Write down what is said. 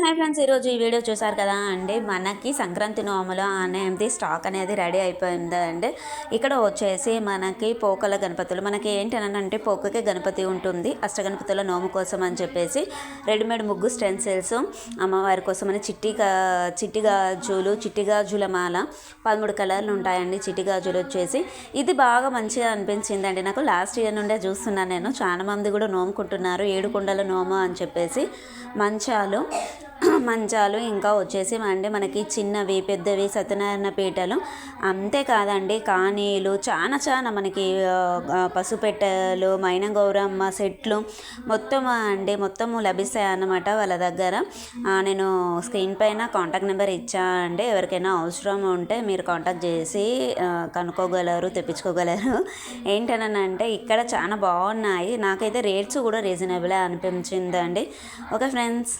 Hi friends ఈరోజు ఈ video చూసారు కదా? అండి మనకి సంక్రాంతి నోములు అనేది స్టాక్ అనేది రెడీ అయిపోయిందండి. అండి ఇక్కడ వచ్చేసి మనకి పోకల గణపతులు మనకి ఏంటనంటే పోకకి గణపతి ఉంటుంది అష్టగణపతుల నోము కోసం అని చెప్పేసి రెడీమేడ్ ముగ్గు స్టెన్సిల్స్ అమ్మవారి కోసం అని చిట్టి చిట్టి గాజులు చిట్టి గాజుల మాల పదమూడు కలర్లు ఉంటాయండి చిట్టి గాజులు వచ్చేసి. ఇది బాగా మంచిగా అనిపించింది అండి నాకు లాస్ట్ ఇయర్ నుండే చూస్తున్నాను నేను. చాలా మంది కూడా నోముకుంటున్నారు ఏడు కుండల నోము అని చెప్పేసి మంచాలు. మంచాలు ఇంకా వచ్చేసి అండి మనకి చిన్నవి పెద్దవి సత్యనారాయణ పీటలు అంతేకాదండి కానీలు చాలా చాలా మనకి పసుపెట్టెలు మైన గౌరమ్మ సెట్లు మొత్తం అండి మొత్తము లభిస్తాయి అన్నమాట వాళ్ళ దగ్గర. నేను స్క్రీన్ పైన కాంటాక్ట్ నెంబర్ ఇచ్చా అండి. ఎవరికైనా అవసరం ఉంటే మీరు కాంటాక్ట్ చేసి కనుక్కోగలరు తెప్పించుకోగలరు. ఏంటనంటే ఇక్కడ చాలా బాగున్నాయి. నాకైతే రేట్స్ కూడా రీజనబుల్ అనిపించిందండి. Okay friends.